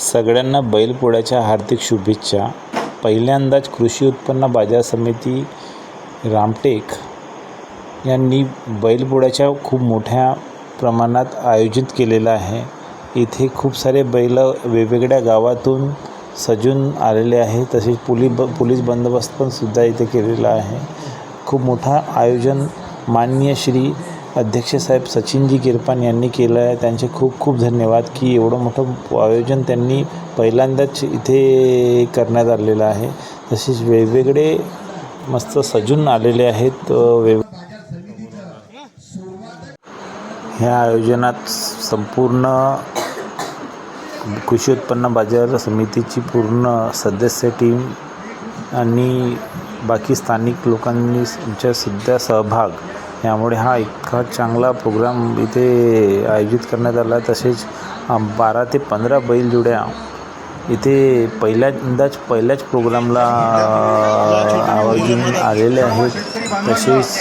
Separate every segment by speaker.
Speaker 1: सगळ्यांना बैलपोळ्याच्या हार्दिक शुभेच्छा. पहिल्यांदाच कृषी उत्पन्न बाजार समिती रामटेक यांनी बैलपोळ्याच्या खूप मोठ्या प्रमाणात आयोजित केलेलं आहे. इथे खूप सारे बैल वेगवेगळ्या गावातून सजून आलेले आहे तसेच पोली ब पोलीस बंदोबस्त पण सुद्धा इथे केलेला आहे. खूप मोठा आयोजन माननीय श्री अध्यक्ष साहेब सचिनजी किरपान यांनी केलं आहे त्यांचे खूप खूप धन्यवाद की एवढं मोठं आयोजन त्यांनी पहिल्यांदाच इथे करण्यात आलेलं आहे. तसेच वेगवेगळे मस्त सजून आलेले आहेत वेग ह्या आयोजनात संपूर्ण कृषी उत्पन्न बाजार समितीची पूर्ण सदस्य टीम आणि बाकी स्थानिक लोकांनी सुद्धा सहभाग यामुळे हा इतका चांगला प्रोग्राम इथे आयोजित करण्यात आला. तसेच बारा ते पंधरा बैलजोड्या इथे पहिल्यांदाच पहिल्याच प्रोग्रामला आवर्जून आलेले आहेत. तसेच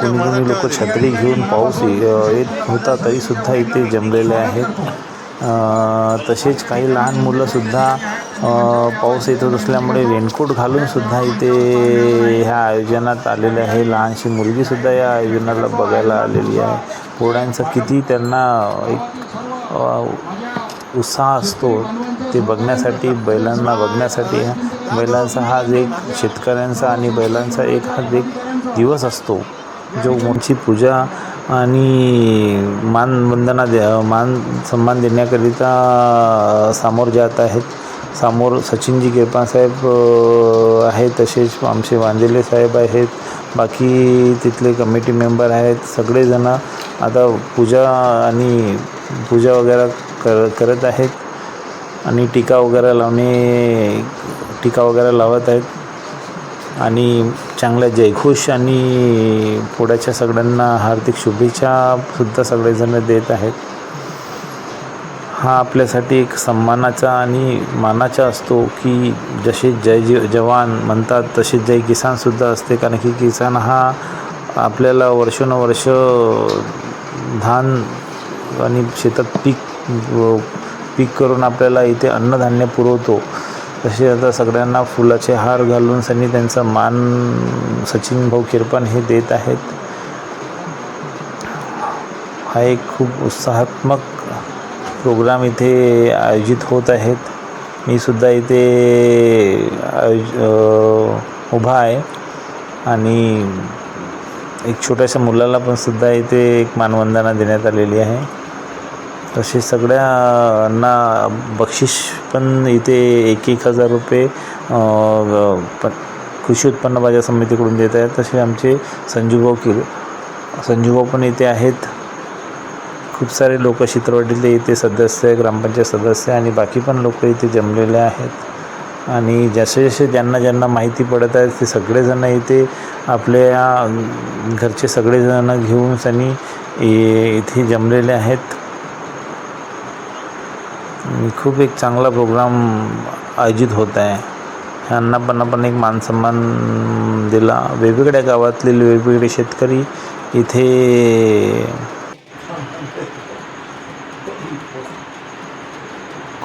Speaker 1: कोणी कोणी लोक छत्री घेऊन पाऊस येत होता तरीसुद्धा इथे जमलेले आहेत. तसेच काही लहान मुलंसुद्धा पाऊस येत असल्यामुळे रेनकोट घालूनसुद्धा इथे ह्या आयोजनात आलेले आहे. लहानशी मुलगीसुद्धा या आयोजनाला बघायला आलेली आहे. पोळ्यांचा किती त्यांना एक उत्साह असतो ते बघण्यासाठी बैलांना बघण्यासाठी. बैलांचा हा एक शेतकऱ्यांचा आणि बैलांचा एक हा एक दिवस असतो जो मोठी पूजा आणि मानवंदना द्या मान सन्मान देण्याकरिता सामोर जात आहेत. समोर सचिनजी किरपान साहेब आहेत तसेच आमचे वांजेले साहेब आहेत. बाकी तिथले कमिटी मेंबर आहेत सगळेजणं. आता पूजा आणि पूजा वगैरे कर करत आहेत. आणि टीका वगैरे लावणे टीका वगैरे लावत आहेत. आणि चांगल्या जयघोष आणि पोळ्याच्या सगळ्यांना हार्दिक शुभेच्छासुद्धा सगळेजण देत आहेत. हा आपल्यासाठी एक सन्मानाचा आणि मानाचा असतो की जसे जय ज जवान म्हणतात तसे जय किसानसुद्धा असते. कारण की किसान हा आपल्याला वर्षानुवर्ष धान आणि शेतात पीक पीक करून आपल्याला इथे अन्नधान्य पुरवतो. तसे आता सगळ्यांना फुलाचे हार घालून सनी त्यांचा मान सचिन भाऊ किरपान हे देत आहेत. हा एक खूप उत्साहात्मक प्रोग्राम इथे आयोजित होत आहेत. मी सुद्धा इथे आयोज उभा आहे. आणि एक छोट्याशा मुलाला पण सुद्धा इथे एक मानवंदना देण्यात आलेली आहे. तसे सगळ्यांना बक्षीस पण इथे एक एक हजार रुपये प कृषी उत्पन्न बाजार समितीकडून देत आहेत. तसे आमचे संजूभाऊ किर संजूभाऊ पण इथे आहेत. खूप सारे लोक चित्रवाटीतले इथे सदस्य ग्रामपंचायत सदस्य आणि बाकी पण लोक इथे जमलेले आहेत. आणि जसे जसे ज्यांना ज्यांना माहिती पडत आहे ते सगळेजण इथे आपल्या घरचे सगळेजण घेऊन सनी इथे जमलेले आहेत. खूप एक चांगला प्रोग्राम आयोजित होत आहे. ह्यांना पण आपण एक मानसन्मान दिला. वेगवेगळ्या गावातले वेगवेगळे शेतकरी इथे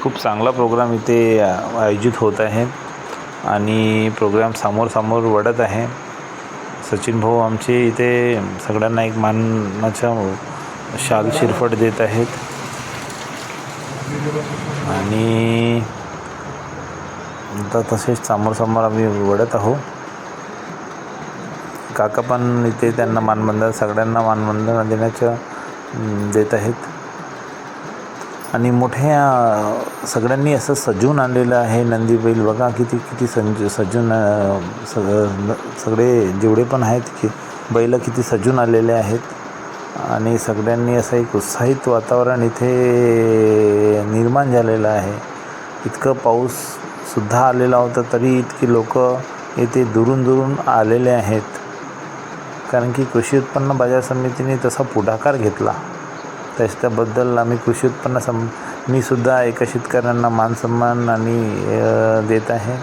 Speaker 1: खूप चांगला प्रोग्राम इथे आयोजित होत आहे आणि प्रोग्राम समोर समोर वाढत आहे. सचिन भाऊ आमचे इथे सगळ्यांना एक मानाचा शाल शिरफट देत आहेत. आणि आता तसेच समोर समोर आम्ही वडत आहो काका पण इथे त्यांना मानबंधन सगळ्यांना मानबंधन देण्याच्या देत आहेत. आणि मोठ्या सगळ्यांनी असं सजून आणलेलं आहे नंदी बैल बघा किती किती संज सजून सगळे जेवढे पण आहेत की बैल किती सजून आलेले आहेत. आणि सगळ्यांनी असं एक उत्साहित वातावरण इथे निर्माण झालेलं आहे. इतकं पाऊससुद्धा आलेला होता तरी इतकी लोक इथे दुरून दुरून आलेले आहेत. कारण की कृषी उत्पन्न बाजार समितीने तसा पुढाकार घेतला. त्याच्याबद्दल आम्ही कृषी उत्पन्न सम मी सुद्धा एका शेतकऱ्यांना मानसन्मान आणि देत आहे.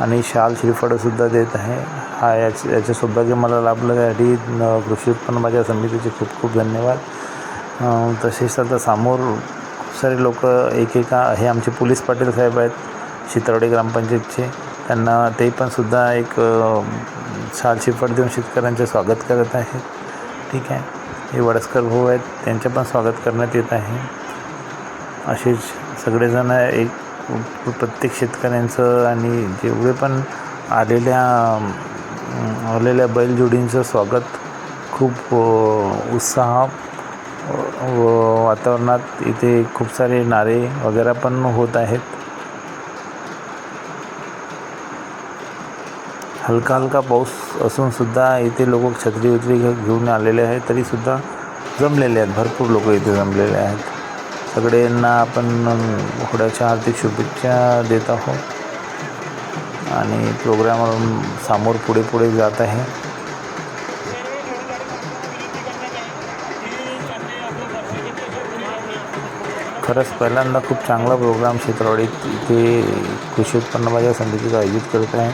Speaker 1: आणि शाल श्रीफळसुद्धा देत आहे. हा याच याचं सौभाग्य मला लाभलं यासाठी कृषी उत्पन्न बाजार समितीचे खूप खूप धन्यवाद. तसेच आता समोर खूप सारे लोक एकेका हे आमचे पोलीस पाटील साहेब आहेत शितरवडे ग्रामपंचायतचे. त्यांना ते पण सुद्धा एक अ, शिफट देऊन शेतकऱ्यांचे स्वागत करत आहेत. ठीक आहे. हे वडसकर भाऊ आहेत त्यांचे पण स्वागत करण्यात येत आहे. असेच सगळेजण एक प्रत्येक शेतकऱ्यांचं आणि जेवढे पण आलेल्या आलेल्या बैलजोडींचं स्वागत. खूप उत्साह व वातावरणात इथे खूप सारे नारे वगैरे पण होत आहेत. हलका हलका पाऊस असून सुद्धा इथे लोक छत्री उतरी घे- घेऊन आलेले आहेत तरीसुद्धा जमलेले आहेत. भरपूर लोक इथे जमलेले आहेत. सगळ्यांना आपण होड्याच्या आर्थिक शुभेच्छा देत आहोत. आणि प्रोग्राम समोर पुढे पुढे जात आहे खरंच पहिल्यांदा खूप चांगला प्रोग्राम क्षेत्रवाडीत इथे कृषी उत्पन्न बाज़ार समितीचा आयोजित करत आहे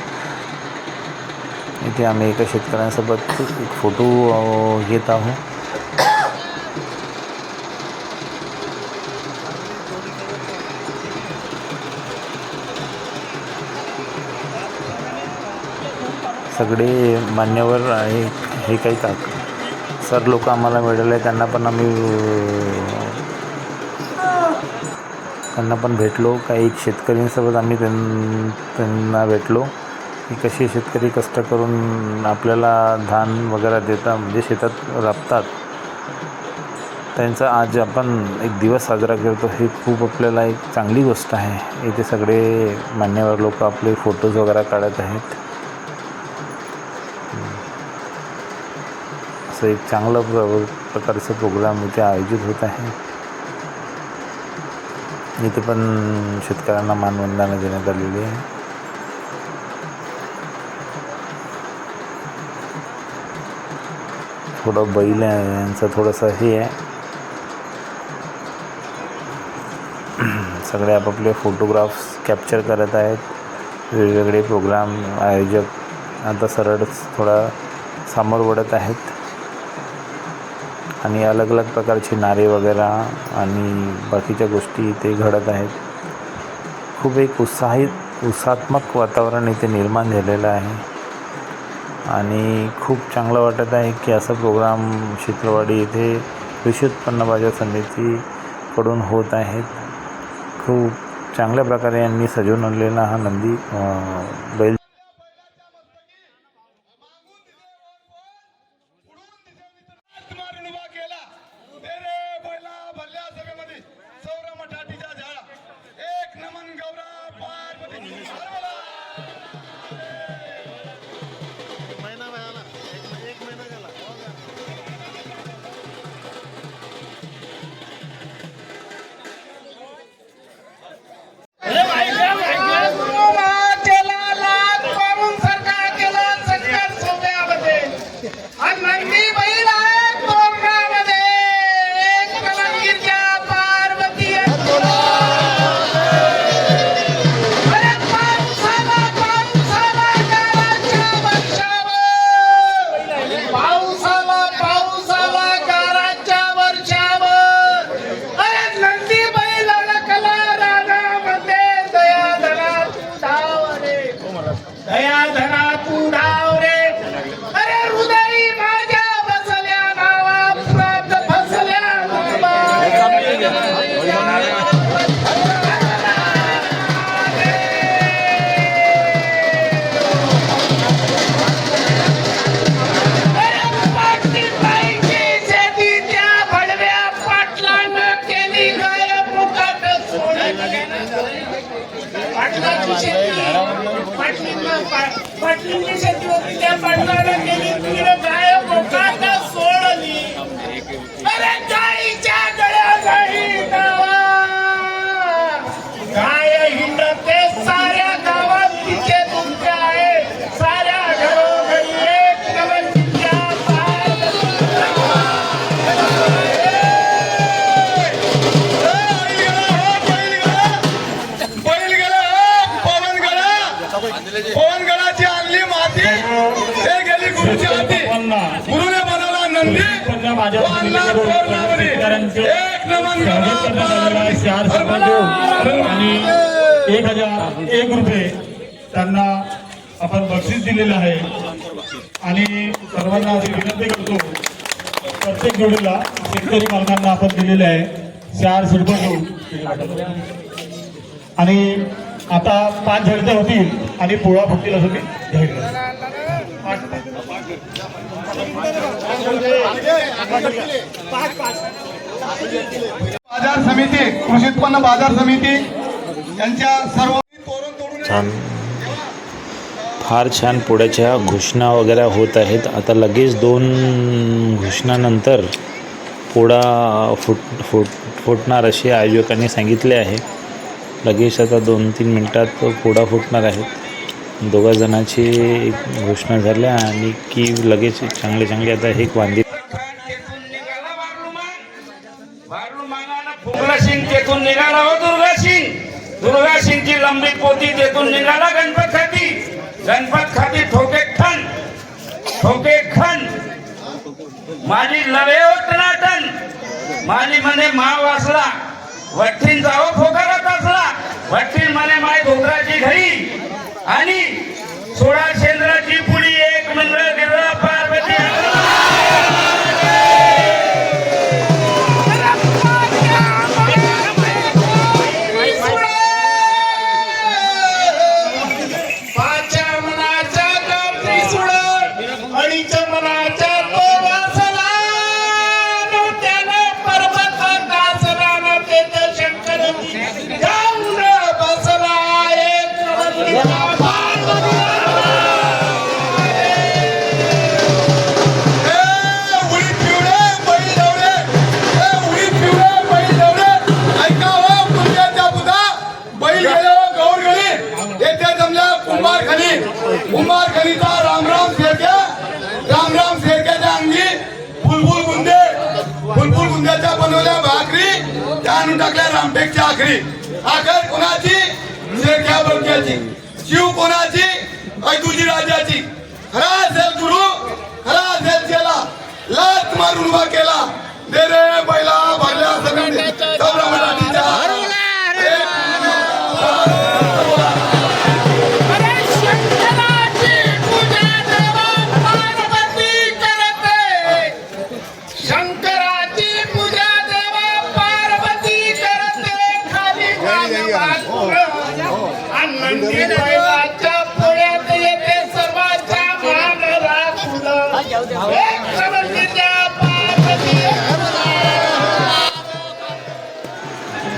Speaker 1: इथे आम्ही एका शेतकऱ्यांसोबत एक फ़ोटो घेत आहोत सगळे मान्यवर आहे हे काही का सर लोक आम्हाला मिळाले त्यांना पण आम्ही त्यांना पण भेटलो. काही शेतकऱ्यांसोबत आम्ही त्यां त्यांना भेटलो. की कसे शेतकरी कष्ट करून आपल्याला धान वगैरे देतात म्हणजे शेतात राबतात. त्यांचा आज आपण एक दिवस साजरा करतो हे खूप आपल्याला एक चांगली गोष्ट आहे. इथे सगळे मान्यवर लोक आपले फोटोज वगैरे काढत आहेत. असं एक चांगलं प्र प्रकारचं प्रोग्राम इथे आयोजित होत आहे. इथे पण शेतकऱ्यांना मानवंदना देण्यात आलेली आहे. थोडं बैल आहे यांचं थोडंसं हे आहे. सगळे आपापले फोटोग्राफ्स कॅप्चर करत आहेत. वेगवेगळे प्रोग्राम आयोजक आता सरळ थोडा समोर वडत आहेत. आणि अलग अलग प्रकारचे नारे वगैरे आणि बाकीच्या गोष्टी इथे घडत आहेत. खूप एक उत्साहित उत्साहात्मक वातावरण इथे निर्माण झालेलं आहे. आणि खूप चांगलं वाटत आहे की असा प्रोग्राम चित्रवाडी इथे कृषी उत्पन्न बाजार समितीकडून होत आहेत खूप चांगल्या प्रकारे यांनी सजवून आणलेला हा नंदी बैल
Speaker 2: मारून उभा केला तेरे
Speaker 3: पाटलीनं पा- पाटलींची शेती होती त्या पाटलानं केली
Speaker 4: स्वागत करण्यात आलेलं आहे चार आणि एक हजार एक रुपये. त्यांना आपण बक्षीस दिलेलं आहे. आणि सर्वांना अशी विनंती करतो प्रत्येक जोडीला शेतकरी मालकांना आपण दिलेले आहे. चार सिडको घेऊन आणि आता पाच झडते होतील आणि पोळा फुटतील असं मी जाहीर पाच.
Speaker 2: बाजार समिती कृषी उत्पन्न बाजार समिती यांच्या सर्व
Speaker 1: छान. फार छान पुढ्याच्या घोषणा वगैरे होत आहेत. आता लगेच दोन घोषणानंतर पोळा फुट फुट फुटणार असे आयोजकांनी सांगितले आहे. लगेच आता दोन तीन मिनटात पोळा फुटणार आहेत. दोघा जणाची घोषणा झाल्या आणि की लगेच चांगले चांगले आता हे वांदे
Speaker 5: फुगला सिंग तेथून निघाला हो दुर्गा सिंग दुर्गा सिंगची लंबी पोती तेथून निघाला गणपत खाती. गणपत खाती ठोके खण ठोके खन. माझी लवे हो टनाटन माझी म्हणे माव वाचला वठीन जावं फोकारात असला. वठीन म्हणे माय घोकराची घरी. आणि सोळा शेंद्राची पुडी एक मंगळ
Speaker 2: रामटेकच्या आखर कोणाची? शेळक्या बंक्याची शिव कोणाची? ऐतुजी राजाची. खरा असेल गुरु खरा असेल चेला लाच मारून उभा केला. दे रे बैला.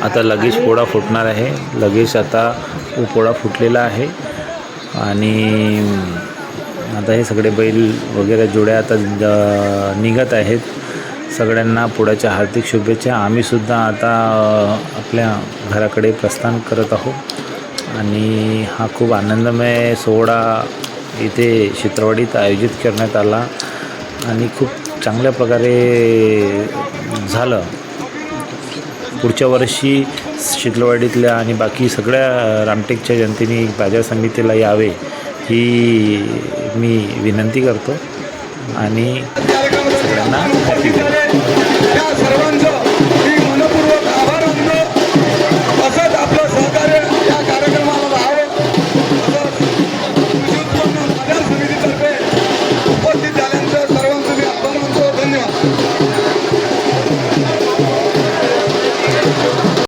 Speaker 1: आता लगेच पोळा फुटणार आहे. लगेच आता पोळा फुटलेला आहे. आणि आता हे सगळे बैल वगैरे जोड्या आता निघत आहेत. सगळ्यांना पोळ्याच्या हार्दिक शुभेच्छा. आम्हीसुद्धा आता आपल्या घराकडे प्रस्थान करत आहोत. आणि हा खूप आनंदमय सोहळा इथे चित्रवाडीत आयोजित करण्यात आला. आणि खूप चांगल्या प्रकारे झालं. पुढच्या वर्षी शितलवाडीतल्या आणि बाकी सगळ्या रामटेकच्या जनतेने बाजार समितीला यावे ही मी विनंती करतो. आणि सगळ्यांना हॅपी